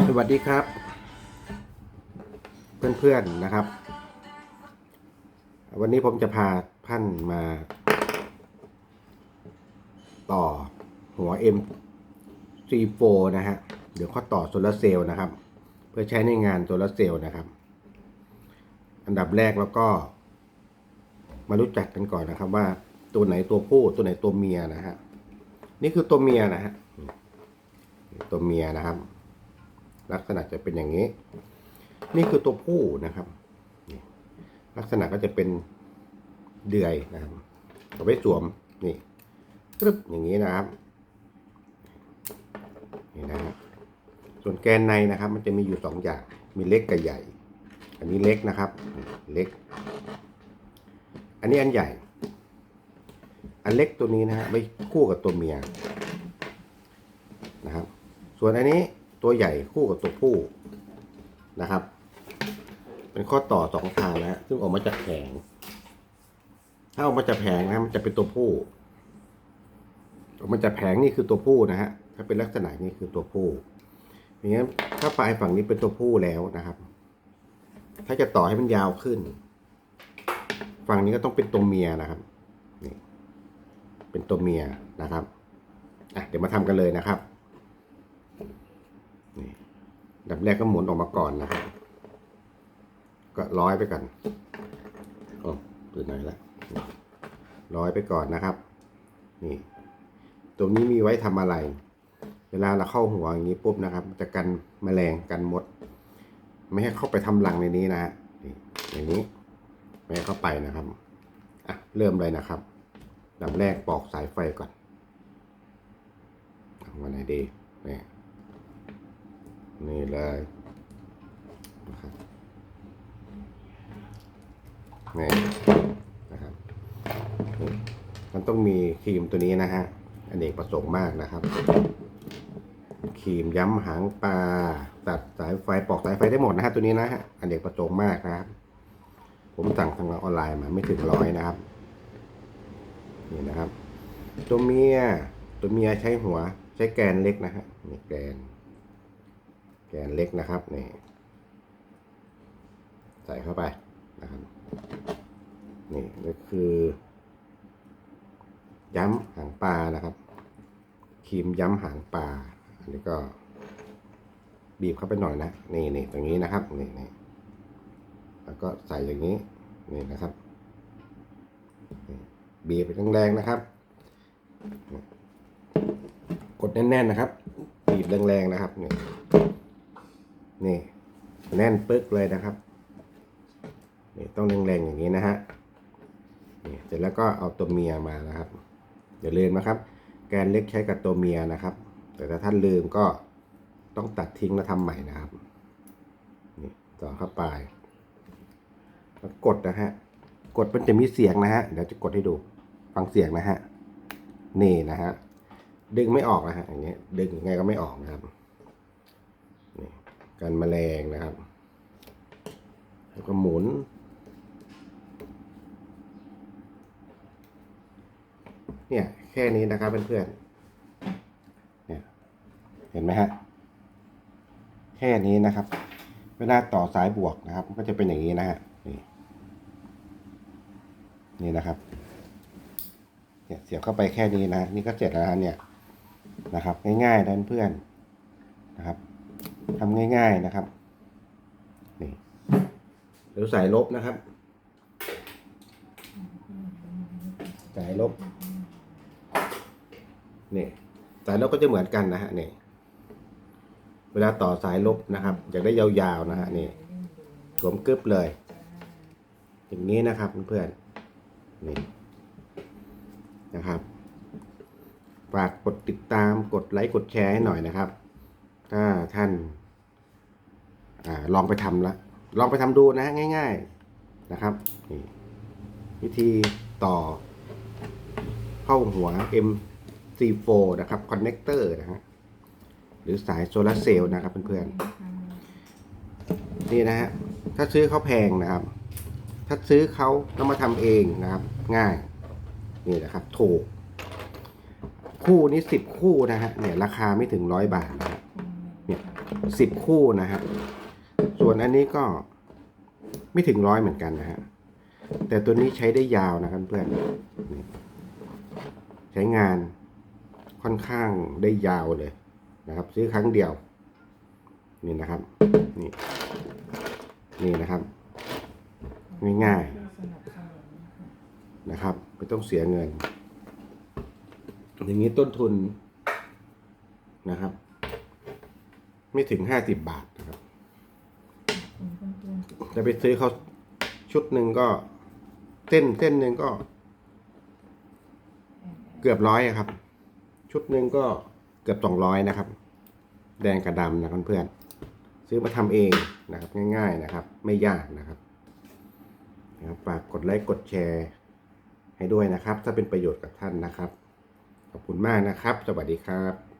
สวัสดีครับ เพื่อนๆนะครับ วันนี้ผมจะพาท่านมา ต่อหัว M34 นะฮะเดี๋ยวข้อต่อโซลาร์เซลล์นะครับ เพื่อใช้ในงานโซลาร์เซลล์นะครับ อันดับแรกแล้วก็ มารู้จักกันก่อนนะครับ ว่าตัวไหนตัวผู้ตัวไหนตัวเมียนะฮะนี่คือตัวเมียนะฮะตัวเมียนะครับ ลักษณะจะเป็นอย่างนี้ นี่คือตัวผู้นะครับ ลักษณะก็จะเป็นเดือยนะครับเอาไว้สวมนี่กรึบอย่างนี้นะครับนี่นะครับส่วนแกนในนะครับ มันจะมีอยู่สองอย่าง มีเล็กกับใหญ่ อันนี้เล็กนะครับ เล็ก อันนี้อันใหญ่ อันเล็กตัวนี้นะฮะไว้คู่กับตัวเมียนะครับ ส่วนอันนี้ ตัวใหญ่คู่กับตัวผู้นะครับ เป็นข้อต่อสองทางนะซึ่งออกมาจากแผง ถ้าออกมาจากแผงนะมันจะเป็นตัวผู้ออกมาจากแผงนี่คือตัวผู้นะฮะถ้าเป็นลักษณะนี้คือตัวผู้อย่างนี้นถ้าปลายฝั่งนี้เป็นตัวผู้แล้วนะครับ ถ้าจะต่อให้มันยาวขึ้น ฝั่งนี้ก็ต้องเป็นตัวเมียนะครับนี่เป็นตัวเมียนะครับอะเดี๋ยวมาทำกันเลยนะครับ นี่ดับแรกก็หมุนออกมาก่อนนะครับก็ร้อยไปก่อนโอ้ตื่นไหนละร้อยไปก่อนนะครับ นี่ ตรงนี้มีไว้ทำอะไร เวลาเราเข้าหัวอย่างนี้ปุ๊บนะครับจะกันแมลงกันมด ไม่ให้เข้าไปทำรังในนี้นะฮะนี่อย่างนี้ ไม่ให้เข้าไปนะครับอะเริ่มเลยนะครับดับแรกปอกสายไฟก่อนเอาวันไหนดีนี่ นี่เลยนะครับนี่นะครับมันต้องมีครีมตัวนี้นะฮะอนเนกประสงค์มากนะครับครีมย้ำหางปลาตัดสายไฟปอกสายไฟได้หมดนะฮะตัวนี้นะฮะอนเนกประสงค์มากนะครับ ผมสั่งทางออนไลน์มาไม่ถึงร้อยนะครับนี่นะครับ ตัวเมียตัวเมียใช้หัวใช้แกนเล็กนะฮะนี่แกน แกนเล็กนะครับนี่ใส่เข้าไปนะครับนี่ก็คือ ย้ำหางปลานะครับครีมย้ำหางปลาอันนี้ก็บีบเข้าไปหน่อยนะนี่นี่ตรงนี้นะครับนี่นี่แล้วก็ใส่อย่างนี้นี่นะครับบีบไปแรงๆนะครับ กดแน่นๆนะครับ บีบแรงๆนะครับนี่ นี่แน่นปึ๊กเลยนะครับนี่ต้องแรงๆอย่างนี้นะฮะนี่เสร็จแล้วก็เอาตัวเมียมานะครับอย่าลืมนะครับ แกนเล็กใช้กับตัวเมียนะครับ แต่ถ้าท่านลืมก็ต้องตัดทิ้งแล้วทำใหม่นะครับนี่ต่อเข้าไปแล้วกดนะฮะกดมันจะมีเสียงนะฮะเดี๋ยวจะกดให้ดูฟังเสียงนะฮะนี่นะฮะดึงไม่ออกนะฮะอย่างเงี้ยดึงยังไงก็ไม่ออกนะครับ กันแมลงนะครับ แล้วก็หมุน เนี่ยแค่นี้นะครับเพื่อนๆเนี่ยเห็นไหมฮะแค่นี้นะครับ เวลาต่อสายบวกนะครับก็จะเป็นอย่างนี้นะฮะนี่นี่นะครับเนี่ยเสียบเข้าไปแค่นี้นะนี่ก็เสร็จแล้วเนี่ยนะครับ ง่ายๆนะเพื่อนนะครับ ทำง่าย ๆนะครับนี่เดี๋ยวสายลบนะครับ สายลบนี่สายลบก็จะเหมือนกันนะฮะนี่เวลาต่อสายลบนะครับอยากได้ยาวๆนะฮะนี่สวมกึบเลย อย่างนี้นะครับเพื่อนๆนี่นะครับฝากกดติดตามกดไลค์กดแชร์ให้หน่อยนะครับ ถ้าท่าน อลองไปทำละลองไปทำดูนะง่าย ๆนะครับนี่วิธีต่อ เข้าหัว M4 นะครับคอนเนคเตอร์นะฮะหรือสายโซลาร์เซลล์นะครับเพื่อนๆนี่นะฮะถ้าซื้อเขาแพงนะครับ ถ้าซื้อเขาต้องมาทำเองนะครับ ง่ายนี่นะครับถูก คู่นี้สิบคู่นะฮะเนี่ยราคาไม่ถึงร้อยบาทนะฮะเนี่ยสิบคู่นะฮะ ส่วนอันนี้ก็ไม่ถึงร้อยเหมือนกันนะฮะ แต่ตัวนี้ใช้ได้ยาวนะครับเพื่อน ใช้งานค่อนข้างได้ยาวเลยนะครับ ซื้อครั้งเดียว นี่นะครับ นี่ นี่นะครับ ง่ายๆนะครับไม่ต้องเสียเงิน อย่างนี้ต้นทุนนะครับ ไม่ถึงห้าสิบบาทนะครับ จะไปซื้อเขาชุดหนึ่งก็ เส้นเส้นหนึ่งก็ เกือบร้อยครับ ชุดหนึ่งก็เกือบสองร้อยนะครับ แดงกับดำนะเพื่อนๆซื้อมาทำเองนะครับ ง่าย ๆนะครับ ไม่ยากนะครับฝากกดไลค์กดแชร์ ให้ด้วยนะครับ ถ้าเป็นประโยชน์กับท่านนะครับ ขอบคุณมากนะครับ สวัสดีครับ